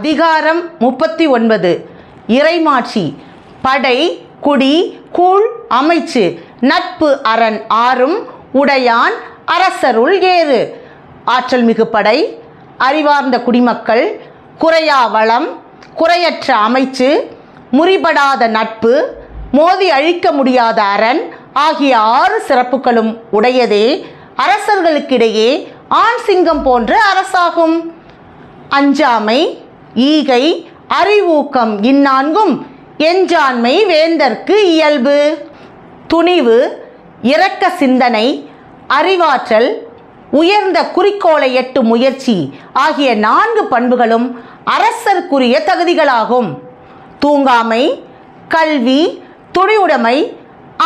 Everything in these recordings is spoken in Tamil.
அதிகாரம் முப்பத்தி ஒன்பது. இறைமாட்சி. படை குடி கூழ் அமைச்சு. நட்பு அரண் ஆறும் உடையான் அரசருள் ஏறு. ஆற்றல் மிகு படை அறிவார்ந்த குடிமக்கள் குறையா வளம் குறையற்ற அமைச்சு முறிபடாத நட்பு மோதி அழிக்க முடியாத அரண் ஆகிய ஆறு சிறப்புகளும் உடையதே அரசர்களுக்கிடையே ஆண் சிங்கம் போன்ற அரசாகும். அஞ்சாமை ஈகை அறிவூக்கம் இந்நான்கும் எஞ்சாண்மை வேந்தற்கு இயல்பு. துணிவு இரக்க சிந்தனை அறிவாற்றல் உயர்ந்த குறிக்கோளை எட்டும் முயற்சி ஆகிய நான்கு பண்புகளும் அரசர்க்குரிய தகுதிகளாகும். தூங்காமை கல்வி துணிவுடைமை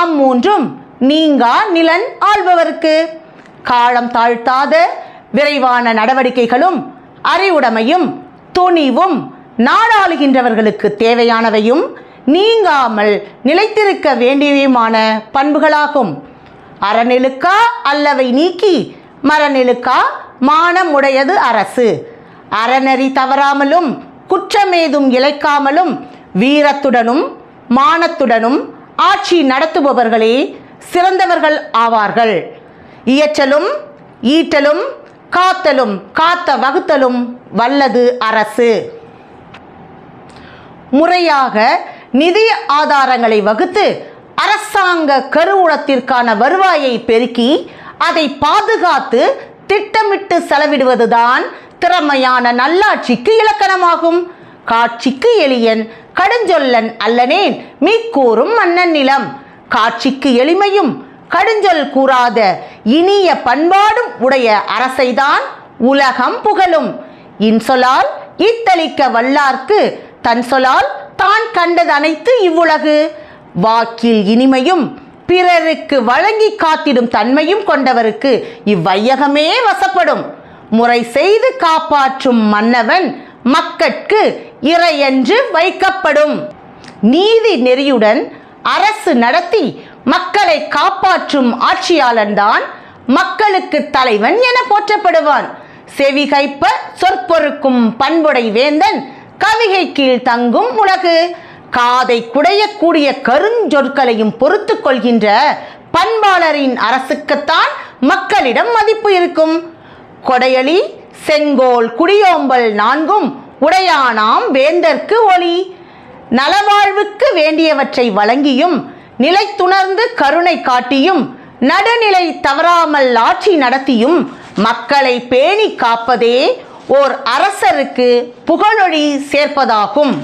அம்மூன்றும் நீங்கா நிலன் ஆள்பவர்க்கு. காலம் தாழ்த்தாத விரைவான நடவடிக்கைகளும் அறிவுடைமையும் துணிவும் நாடாளுகின்றவர்களுக்கு தேவையானவையும் நீங்காமல் நிலைத்திருக்க வேண்டியவையுமான பண்புகளாகும். அறநெழுக்கா அல்லவை நீக்கி மரநெழுக்கா மானமுடையது அரசு. அறநெறி தவறாமலும் குற்றமேதும் இழைக்காமலும் வீரத்துடனும் மானத்துடனும் ஆட்சி நடத்துபவர்களே சிறந்தவர்கள் ஆவார்கள். இயற்றலும் ஈட்டலும் காத்தலும் காத்த வகுத்தலும் வல்லது அரசு. முறையாக நிதி ஆதாரங்களை வகுத்து அரசாங்க கருவூலத்திற்கான வருவாயை பெருக்கி அதை பாதுகாத்து திட்டமிட்டு செலவிடுவதுதான் திறமையான நல்லாட்சிக்கு இலக்கணமாகும். காட்சிக்கு எளியன் கடுஞ்சொல்லன் அல்லனேன் மீக்கூறும் மன்னன் நிலம். காட்சிக்கு எளிமையும் கடுஞ்சொல் கூறாத இனிய பண்பாடும் உடைய அரசைதான் உலகம் புகழும். இன்சொலால் இத்தளிக்க வல்லார்க்கு தன் சொலால் தான் கண்டது அனைத்து இவ்வுலகு. வாக்கில் இனிமையும் பிறருக்கு வழங்கி காத்திடும் தன்மையும் கொண்டவருக்கு இவ்வையகமே வசப்படும். முறை செய்து காப்பாற்றும் மன்னவன் மக்கட்கு இறையென்று வைக்கப்படும். நீதி நெறியுடன் அரசு நடத்தி மக்களை காப்பாற்றும் ஆட்சியாளன்தான் மக்களுக்கு தலைவன் என போற்றப்படுவான். செவிகைப்ப சொற்பொறுக்கும் பண்புடை வேந்தன் கவிகை கீழ் தங்கும் உலகு. காதை குடையக்கூடிய கருஞ்சொற்களையும் பொறுத்து கொள்கின்ற பண்பாளரின் அரசுக்குத்தான் மக்களிடம் மதிப்பு இருக்கும். கொடையளி செங்கோல் குடியோம்பல் நான்கும் உடையானாம் வேந்தர்க்கு ஒளி. நலவாழ்வுக்கு வேண்டியவற்றை வழங்கியும் நிலைத்துணர்ந்து கருணை காட்டியும் நடுநிலை தவறாமல் ஆட்சி நடத்தியும் மக்களை பேணி காப்பதே ஓர் அரசருக்கு புகழொளி சேர்ப்பதாகும்.